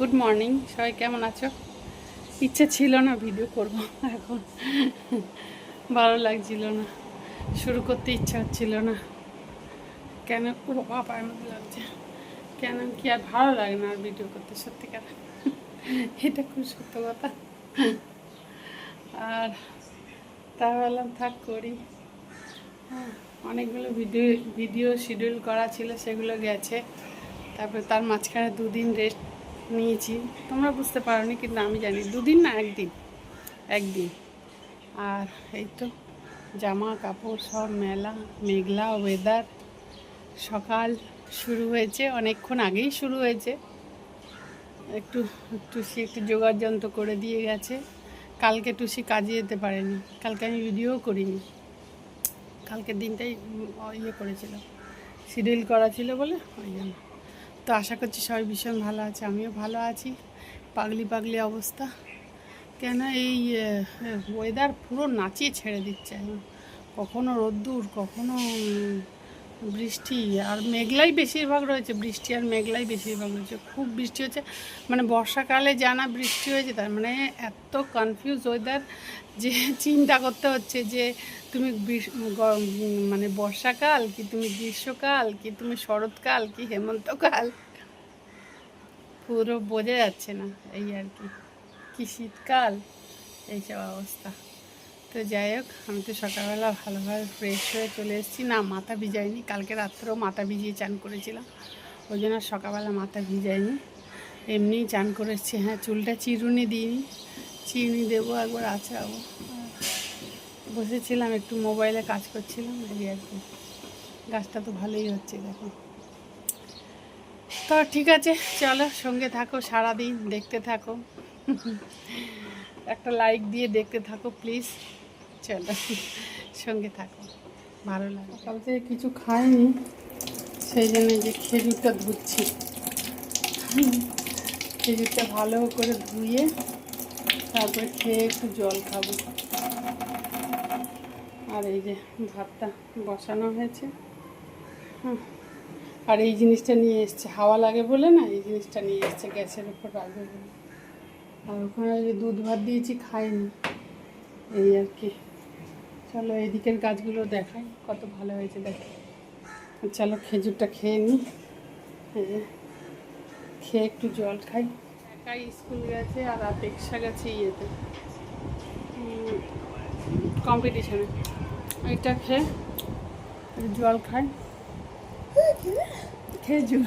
Good morning সবাই কেমন আছো? ইচ্ছে ছিল না ভিডিও করব এখন ভালো লাগছিল না। শুরু করতে ইচ্ছা হচ্ছিল না। কেন? পুরো পাপার মতো লাগছে কেন? কি আর ভালো লাগে না আর ভিডিও করতে সত্যিকার এটা খুব সত্য কথা। আর তা ভাবলাম থাক করি। হ্যাঁ, অনেকগুলো ভিডিও ভিডিও শিডিউল করা ছিল সেগুলো গেছে। তারপরে তার মাঝখানে দুদিন রেস্ট নিয়েছি। তোমরা বুঝতে পারোনি কিন্তু আমি জানি, দুদিন না, একদিন। একদিন। আর এই তো জামা, কাপড় সব মেলা, মেঘলা ওয়েদার সকাল শুরু হয়েছে, অনেকক্ষণ আগেই শুরু হয়েছে। একটু টুসি একটু জোগাড় যন্ত্র করে দিয়ে গেছে। কালকে টুসি কাজে যেতে পারেনি, কালকে আমি ভিডিও করিনি। কালকের দিনটাই ইয়ে করেছিল শিডিউল করা ছিল বলে, ওই জন্য। তো আশা করছি সবাই ভীষণ ভালো আছে, আমিও ভালো আছি। পাগলি পাগলি অবস্থা। কেন এই ওয়েদার পুরো নাচিয়ে ছেড়ে দিচ্ছে কখনো রোদ্দুর, কখনো বৃষ্টি, আর মেঘলাই বেশিরভাগ রয়েছে, বৃষ্টি আর মেঘলাই বেশিরভাগ রয়েছে। খুব বৃষ্টি হচ্ছে মানে বর্ষাকালে জানা বৃষ্টি হয়েছে, তার মানে এত কনফিউজ ওয়েদার যে চিন্তা করতে হচ্ছে যে তুমি মানে বর্ষাকাল কি তুমি গ্রীষ্মকাল কি তুমি শরৎকাল কি হেমন্তকাল? পুরো বোঝা যাচ্ছে না এই আর কি। কি শীতকাল? এইসব অবস্থা। তো যাই হোক, আমি তো সকালবেলা ভালোভাবে ফ্রেশ হয়ে চলে এসেছি। না, মাথা ভিজাইনি। কালকে রাত্রেও মাথা ভিজিয়ে চান করেছিলাম। ওই জন্য সকালবেলা মাথা ভিজাইনি। এমনিই চান করেছি। হ্যাঁ চুলটা চিরুনি দিইনি। চিরুনি দেবো, একবার আছড়াবো বসেছিলাম, একটু মোবাইলে কাজ করছিলাম, এই আর কি। গাছটা তো ভালোই হচ্ছে, দেখো। তো ঠিক আছে, চলো, সঙ্গে থাকো, সারাদিন দেখতে থাকো। একটা লাইক দিয়ে দেখতে থাকো প্লিজ চলো, সঙ্গে থাকো, ভালো লাগে সকাল থেকে কিছু খাইনি, সেই জন্য যে খেজুরটা ধুচ্ছি। খেজুরটা ভালো করে ধুয়ে তারপরে খেয়ে একটু জল খাব। আর এই যে ভাতটা বসানো হয়েছে। আর এই জিনিসটা নিয়ে এসছে। হাওয়া লাগে বলে না, এই জিনিসটা নিয়ে এসছে গ্যাসের উপর রাখবে বলে। আর ওখানে যে দুধ ভাত দিয়েছি, খাইনি। এই আর কি। চলো এদিকের গাছগুলো দেখাই, কত ভালো হয়েছে দেখো। চলো খেজুরটা খেয়ে নিই খেয়ে একটু জল খাই। একাই স্কুল গেছে আর আপেক্ষা গেছে ইয়েতে। কম্পিটিশনে এটা খেয়ে জল খাই খেজুর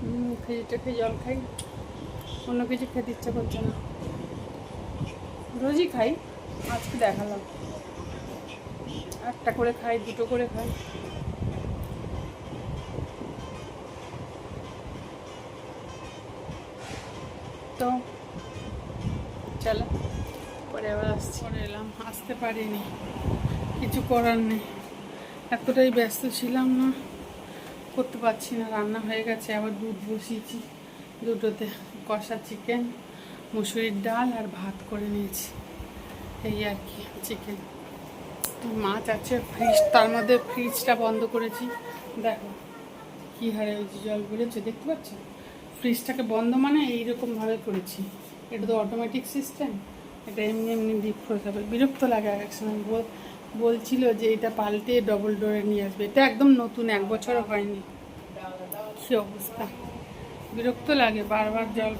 হুম, খেজুরটা খেয়ে জল খাই অন্য কিছু খেতে ইচ্ছা করছে না। রোজই খাই আজকে দেখালাম। একটা করে খাই দুটো করে খাই। তো এলাম, আসতে পারিনি, কিছু করার নেই। এতটাই ব্যস্ত ছিলাম না, করতে পারছি না, রান্না হয়ে গেছে, আবার দুধ বসিয়েছি দুটোতে, কষা চিকেন মুসুরির ডাল আর ভাত করে নিয়েছি। এই আর কি চিকেন মাছ আছে ফ্রিজ তার মধ্যে ফ্রিজটা বন্ধ করেছি। দেখো, কী হারে ওই জল বেরোচ্ছে, দেখতে পাচ্ছ? ফ্রিজটাকে বন্ধ মানে এইরকমভাবে করেছি। এটা তো অটোমেটিক সিস্টেম এটা এমনি এমনি ডিপ হবে। বিরক্ত লাগে এক এক সময়। বল- বলছিল যে এটা পাল্টে ডবল ডোরে নিয়ে আসবে। এটা একদম নতুন, এক বছরও হয়নি। কী অবস্থা। বিরক্ত লাগে, বারবার জল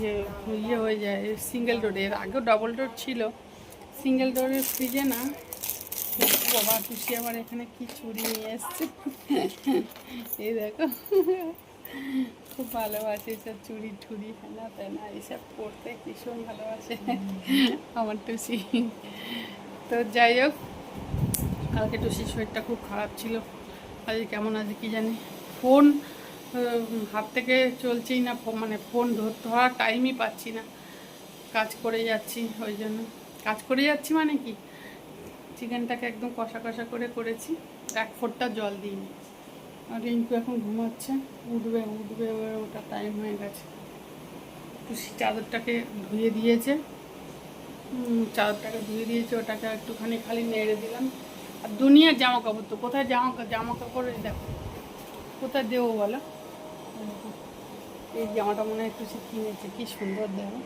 ইয়ে ইয়ে হয়ে যায়। সিঙ্গেল ডোরে এর আগেও ডবল ডোর ছিল। সিঙ্গেল ডোরের ফ্রিজে না। বাবা টুসি আবার এখানে কি চুরি নিয়ে এসছে? এই দেখো। খুব ভালোবাসে এসব চুরি ঠুরি, হেনা তেনা এইসব পড়তে ভীষণ ভালোবাসে। আমার টুসি। তো যাই হোক, কালকে টুসির শরীরটা খুব খারাপ ছিল। আজকে কেমন আছে কি জানি? ফোন হাত থেকে চলছেই না মানে ফোন ধরতে হওয়ার টাইমই পাচ্ছি না। কাজ করে যাচ্ছি, ওই জন্য। কাজ করে যাচ্ছি মানে কি? চিকেনটাকে একদম কষা কষা করে করেছি, এক ফোঁটটা জল দিয়ে দিইনি। আর রিঙ্কু এখন ঘুমাচ্ছে, উঠবে উঠবে, এবার ওটা টাইম হয়ে গেছে। টুসি চাদরটাকে ধুয়ে দিয়েছে। চাদরটাকে ধুয়ে দিয়েছে, ওটাকে একটুখানি খালি নেড়ে দিলাম। আর দুনিয়ার জামা কাপড় তো, কোথায় জামা জামা কাপড় দেখো, কোথায় দেবো বলো? এই জামাটা মনে হয় একটু সে কিনেছে, কী সুন্দর দেখো।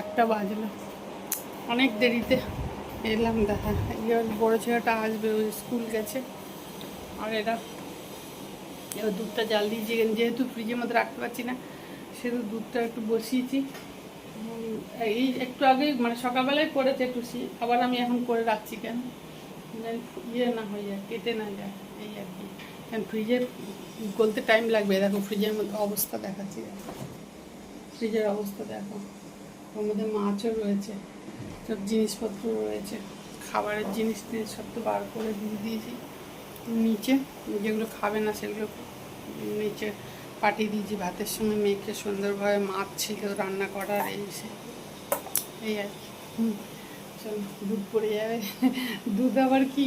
একটা বাজলো। অনেক দেরিতে এলাম, দেখা। এবার বড়ো ছেলেটা আসবে ওই স্কুল গেছে। আর এরা, এবার দুধটা জাল দিয়েছি যেহেতু ফ্রিজের মধ্যে রাখতে পারছি না, সেহেতু দুধটা একটু বসিয়েছি। এই একটু আগে মানে সকালবেলায় করেছে একটু সি- আবার আমি এখন করে রাখছি কেন? ইয়ে না হয়ে যায় কেটে না যায়, এই আর কি। কারণ ফ্রিজে গলতে টাইম লাগবে, দেখো ফ্রিজের মধ্যে অবস্থা দেখাচ্ছি ফ্রিজের অবস্থা দেখো। ওর মধ্যে মাছও রয়েছে। সব জিনিসপত্র রয়েছে। খাবারের জিনিস সব তো বার করে দিয়ে দিয়েছি। নিচে যেগুলো খাবে না সেগুলো নিচে পাঠিয়ে দিয়েছি। ভাতের সঙ্গে মেয়েকে সুন্দরভাবে মাছ ছিল রান্না করার এই এই আর কি। চলো দুধ পড়ে যাবে। দুধ আবার কি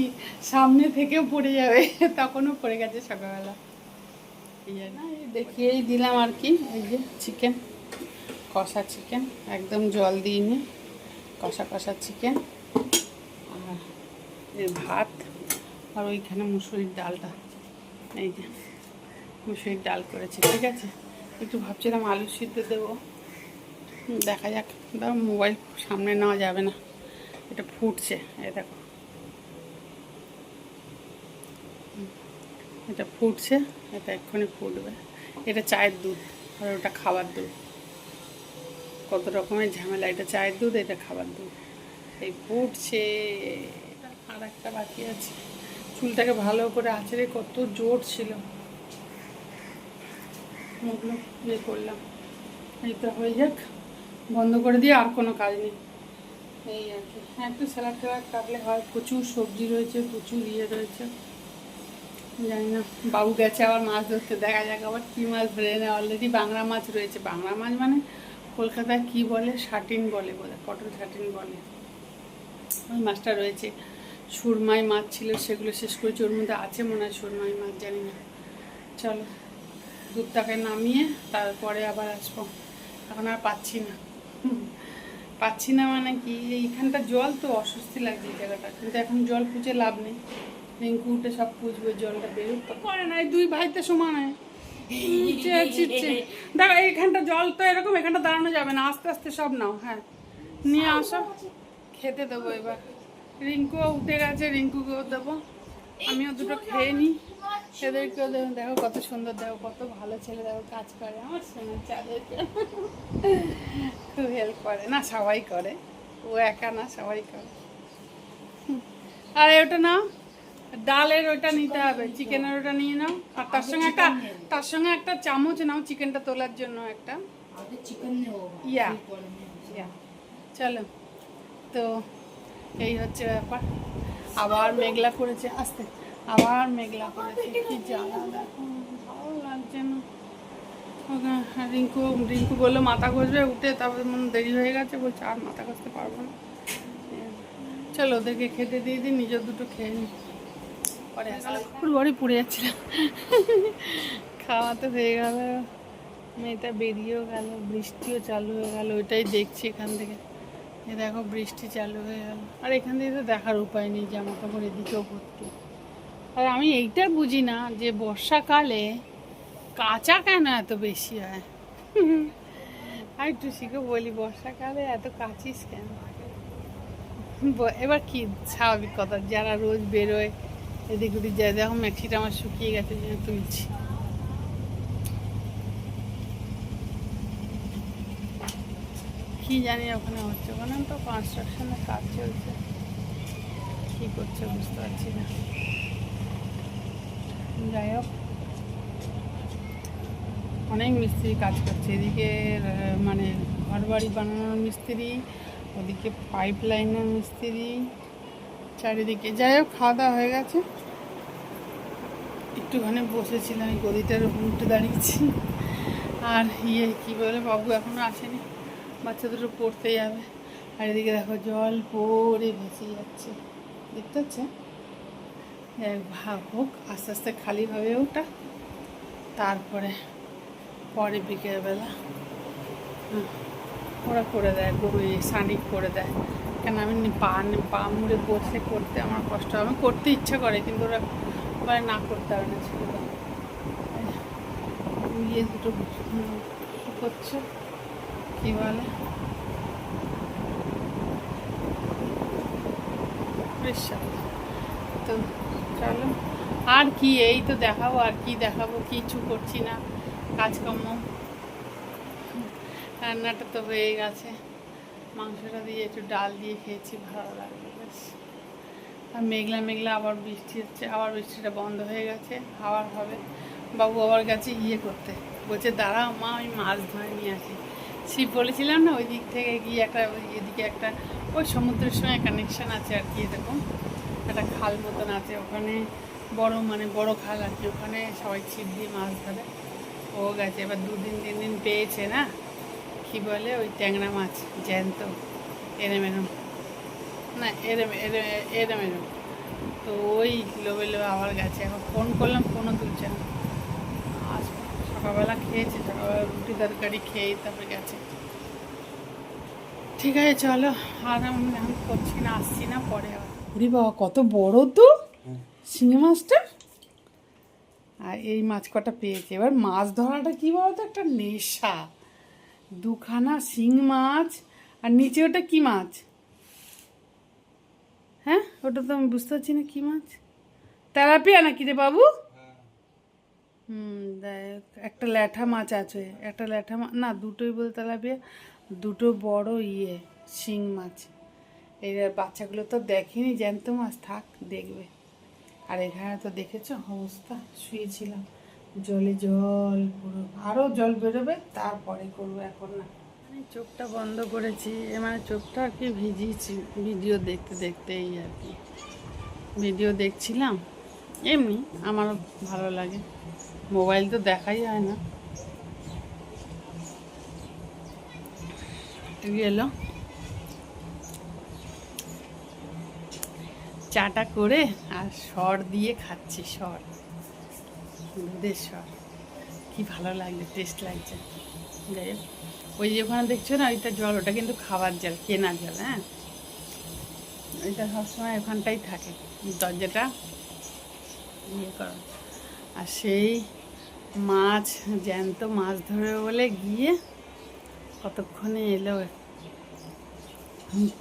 সামনে থেকেও পড়ে যাবে? তখনও পড়ে গেছে সকালবেলা। এই আর না, দেখিয়েই দিলাম আর কি এই যে চিকেন কষা চিকেন একদম জল দিইনি কষা কষা চিকেন আর ভাত আর ওইখানে মুসুরির ডালটা। এই যে, মুসুরির ডাল করেছি, ঠিক আছে? একটু ভাবছিলাম আলু সিদ্ধ দেবো। দেখা যাক। দাও মোবাইল সামনে নেওয়া যাবে না। এটা ফুটছে, এই দেখো। এটা ফুটছে, এটা এক্ষুনি ফুটবে। এটা চায়ের দুধ আর ওটা খাবার দুধ। কত রকমের ঝামেলা, এটা চায়ের দুধ, এটা খাবার দুধ। এই ফুটছে আর একটা বাকি আছে। চুলটাকে ভালো করে আছড়ে কত জোর ছিল। ওগুলো ইয়ে করলাম। এইটা হয়ে যাক, বন্ধ করে দিয়ে আর কোনো কাজ নেই। এই আর কি। হ্যাঁ একটু স্যালাড ট্যালাড কাটলে হয়। প্রচুর সবজি রয়েছে, প্রচুর ইয়ে রয়েছে। জানি না, বাবু গেছে আবার মাছ ধরতে। দেখা যাক আবার কী মাছ ধরে অলরেডি বাংলা মাছ রয়েছে। বাংলা মাছ মানে কলকাতায় কি বলে? শাটিন বলে বলে কটন শাটিন বলে। ওই মাছটা রয়েছে। সুরমাই মাছ ছিল, সেগুলো শেষ করেছি। ওর মধ্যে আছে মনে হয় সুরমাই মাছ, জানি না। চলো, দুধটাকে নামিয়ে তারপরে আবার আসব। এখন আর পাচ্ছি না। পাচ্ছি না মানে কি? এইখানটা জল তো অস্বস্তি লাগছে এই জায়গাটা। কিন্তু এখন জল পুজে লাভ নেই। রিঙ্কু উঠে সব পুজবে জলটা বেরোক। তো করে না দুই ভাইতে সমানে দেখো এইখানটা জল তো এরকম, এখানটা দাঁড়ানো যাবে না। আস্তে আস্তে সব নাও হ্যাঁ। নিয়ে আসো। খেতে দেবো এবার। রিঙ্কুও উঠে গেছে, রিঙ্কুকেও দেবো। আমিও দুটো খেয়ে নিই। এদেরকেও দেবো। দেখো কত সুন্দর, দেখো কত ভালো ছেলে, দেখো কাজ করে। আমার সোনার চাঁদেরকে। খুব হেল্প করে। না, সবাই করে। ও একা না, সবাই করে। আর ওটা নাও। ডালের ওটা নিতে হবে চিকেনের ওটা নিয়ে নাও। আর তার সঙ্গে একটা তার সঙ্গে একটা চামচ নাও চিকেনটা তোলার জন্য একটা। চিকেন ইয়া ইয়া চলো। তো এই হচ্ছে ব্যাপার। আবার মেঘলা করেছে আস্তে। আবার মেঘলা করেছে কি জ্বালা দেখো ভালো লাগছে না। রিঙ্কু রিঙ্কু বলল মাথা ঘষবে উঠে তারপরে মনে দেরি হয়ে গেছে বলছে আর মাথা ঘষতে পারব না। চলো ওদেরকে খেতে দিয়ে দিই নিজের দুটো খেয়ে নিই। পরে পুরো বাড়ি পুড়ে যাচ্ছিলাম খাওয়া তো হয়ে গেল। মেয়েটা বেরিয়েও গেল, বৃষ্টিও চালু হয়ে গেল, ওইটাই দেখছি এখান থেকে। দেখো, বৃষ্টি চালু হয়ে গেল। আর এখান থেকে তো দেখার উপায় নেই জামা কাপড় এদিকেও ভর্তি। আর আমি এইটা বুঝি না যে বর্ষাকালে কাঁচা কেন এত বেশি হয়? আমি টুসিকে বলি, বর্ষাকালে এত কাচিস কেন? এবার কি স্বাভাবিক কথা, যারা রোজ বেরোয় এদিক ওদিক যায়, দেখো ম্যাক্সিটা আমার শুকিয়ে গেছে যে তুলছি কি জানি ওখানে হচ্ছে, ওখানে তো কনস্ট্রাকশনের কাজ চলছে। কি করছে বুঝতে পারছি না। যাই হোক। অনেক মিস্ত্রি কাজ করছে, এদিকে মানে ঘর বাড়ি বানানোর মিস্ত্রি, ওদিকে পাইপ লাইনের মিস্ত্রি। চারিদিকে। যাই হোক খাওয়া দাওয়া হয়ে গেছে। একটুখানি বসেছিলাম এই গদিটার উঠে দাঁড়িয়েছি। আর ইয়ে কী বলে বাবু এখনও আসেনি। বাচ্চা দুটো পড়তে যাবে। আর এদিকে দেখো জল পড়ে ভেসে যাচ্ছে। দেখতে হচ্ছে হোক আস্তে আস্তে খালি হবে ওটা। তারপরে পরে বিকেলবেলা। হুম, ওরা করে দেয় গরু সানি করে দেয়। কেন আমি পা পা মুড়ে বসে করতে আমার কষ্ট আমি করতে ইচ্ছা করে, কিন্তু ওরা মানে না করতে হবে না ছিল ইয়ে দুটো করছে। কি বলে? তো চলো। আর কি, এই তো দেখাবো, আর কি দেখাবো কিছু করছি না। কাজকর্ম রান্নাটা তো হয়ে গেছে। মাংসটা দিয়ে একটু ডাল দিয়ে খেয়েছি, ভালো লাগবে বেশ। আর মেঘলা মেঘলা আবার বৃষ্টি হচ্ছে, আবার বৃষ্টিটা বন্ধ হয়ে গেছে, আবার হবে। বাবু আবার গেছে ইয়ে করতে। বলছে দাঁড়াও মা, আমি মাছ ধরে নিয়ে আসি। শিব বলেছিলাম না, ওই দিক থেকে গিয়ে একটা এদিকে একটা, ওই সমুদ্রের সঙ্গে কানেকশান আছে আর কি এরকম। একটা খাল মতন আছে ওখানে, বড় মানে বড় খাল আর কি ওখানে সবাই ছিপ দিয়ে মাছ ধরে। ও গেছে, এবার দুদিন তিন দিন পেয়েছে না। কি বলে? ওই ট্যাংরা মাছ জ্যান্ত এরম এরম না এরম এরম এরম এরম তো ওই লোভে লোভে আবার গেছে। এখন ফোন করলাম ফোনও তুলছে না। আজ সকালবেলা খেয়েছে সকালবেলা রুটি তরকারি খেয়েই তারপরে গেছে। ঠিক আছে চলো। আর আমি এখন করছি না আসছি না পরে আবার। ওরে বাবা কত বড় তো! শিঙি মাছটা? আর এই মাছ কটা পেয়েছে। এবার মাছ ধরাটা কি বলতো? একটা নেশা। দুখানা শিং মাছ, আর নিচে ওটা কি মাছ? হ্যাঁ? ওটা তো আমি বুঝতে পারছি না, কি মাছ? তেলাপিয়া নাকি রে বাবু? হুম একটা ল্যাঠা মাছ আছে, একটা ল্যাঠা মাছ না, দুটোই বলতে তেলাপিয়া, দুটো বড় ইয়ে শিং মাছ। এই বাচ্চাগুলো তো দেখেনি, জ্যান্ত মাছ, থাক, দেখবে। আর এখানে তো দেখেছ, অবস্থা, শুয়েছিলাম। জলে জল, পুরো আরও জল বেরোবে, তারপরে করব এখন না। আমি চোখটা বন্ধ করেছি মানে চোখটা আর কি ভিজিয়েছি, ভিডিও দেখতে দেখতে এই আর কি। ভিডিও দেখছিলাম, এমনি আমারও ভালো লাগে, মোবাইল তো দেখাই হয় না। গেলো চাটা করে আর সর দিয়ে খাচ্ছি, সর। দুধের সর কি ভালো লাগছে টেস্ট লাগছে। যাই হোক, ওই যে ওখানে দেখছ না, ওইটা জল, ওটা কিন্তু খাবার জল, কেনা জল হ্যাঁ? ওইটা সবসময় ওখানটাই থাকে। দরজাটা ইয়ে করো। আর সেই মাছ, জ্যান্ত মাছ ধরে বলে গিয়ে কতক্ষণে এলো?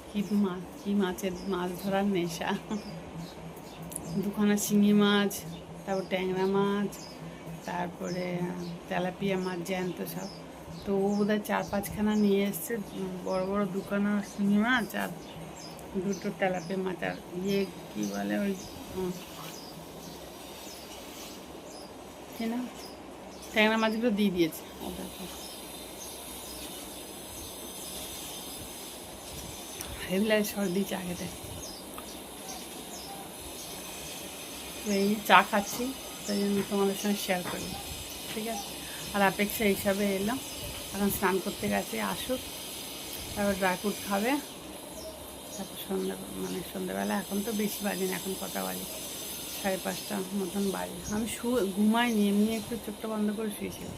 কি মাছ, কি মাছের মাছ ধরার নেশা? দুখানা শিঙি মাছ তারপর ট্যাংরা মাছ, তারপরে তেলাপিয়া মাছ জ্যান্ত সব। তো ও বোধহয় চার পাঁচখানা নিয়ে এসছে, বড় বড় দুখানা শিঙি মাছ আর দুটো তেলাপিয়া মাছ আর ইয়ে কী বলে ওই না ট্যাংরা মাছগুলো দিয়ে দিয়েছে। হেভি সর্দি, চা খেতে তো এই চা খাচ্ছি, তাই জন্য তোমাদের সঙ্গে শেয়ার করি, ঠিক আছে? আর অপেক্ষা হিসাবে এলাম, এখন স্নান করতে গেছে, আসুক, তারপর ড্রাই ফ্রুট খাবে, তারপর সন্ধ্যা মানে সন্ধ্যাবেলা, এখন তো বেশি বাজে না, এখন কটা বাজে? সাড়ে পাঁচটা মতন বাজে। আমি শু ঘুমাইনি, এমনি একটু চোখটা বন্ধ করে শুয়েছিলাম।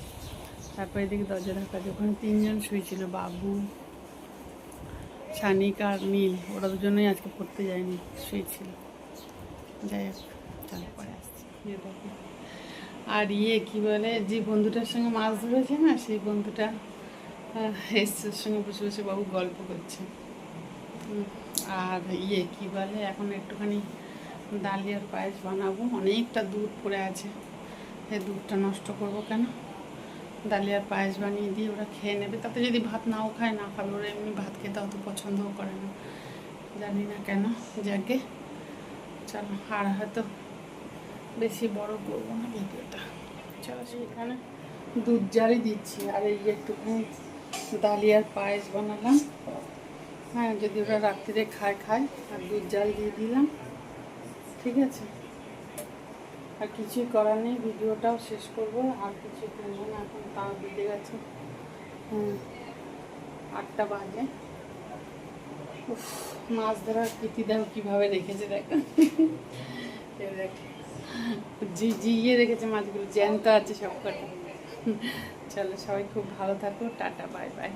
তারপরে এদিকে দরজা ঢাকা ওখানে তিনজন শুয়েছিল, বাবু, শানিক আর নীল, ওরা দুজনেই আজকে পড়তে যায়নি, শুয়েছিল। যাই হোক। আর ইয়ে কি বলে, যে বন্ধুটার সঙ্গে মাছ ধরেছে না, সেই বন্ধুটা ওর সঙ্গে বসে বসে বাবু গল্প করছে। আর ইয়ে কি বলে, এখন একটুখানি ডালিয়ার পায়েস বানাবো। অনেকটা দুধ পড়ে আছে। এই দুধটা নষ্ট করব কেন? ডালিয়ার পায়েস বানিয়ে দিয়ে ওরা খেয়ে নেবে। তাতে যদি ভাত নাও খায়, না খাবে, ওরা এমনি ভাত খেতে অত পছন্দও করে না। জানি না কেন, যাকে। চলো, আর হয়তো বেশি বড় করব না ভিডিওটা। চলো এখানে দুধ জারি দিচ্ছি আর এই একটুখানি ডালিয়ার পায়েস বানালাম। হ্যাঁ যদি ওরা রাত্রিরে খায় খায় আর দুধ জাল দিয়ে দিলাম। ঠিক আছে? আর কিছুই করার নেই ভিডিওটাও শেষ করব আর কিছু করব না এখন তাও বেজে গেছে হুম, আটটা বাজে। মাছ ধরার কীর্তি দেখো কীভাবে রেখেছে দেখ? দেখো। জি জিয়ে রেখেছে মাছগুলো, জ্যান্ত আছে সব কটা চলো সবাই খুব ভালো থাকো, টাটা, বাই বাই।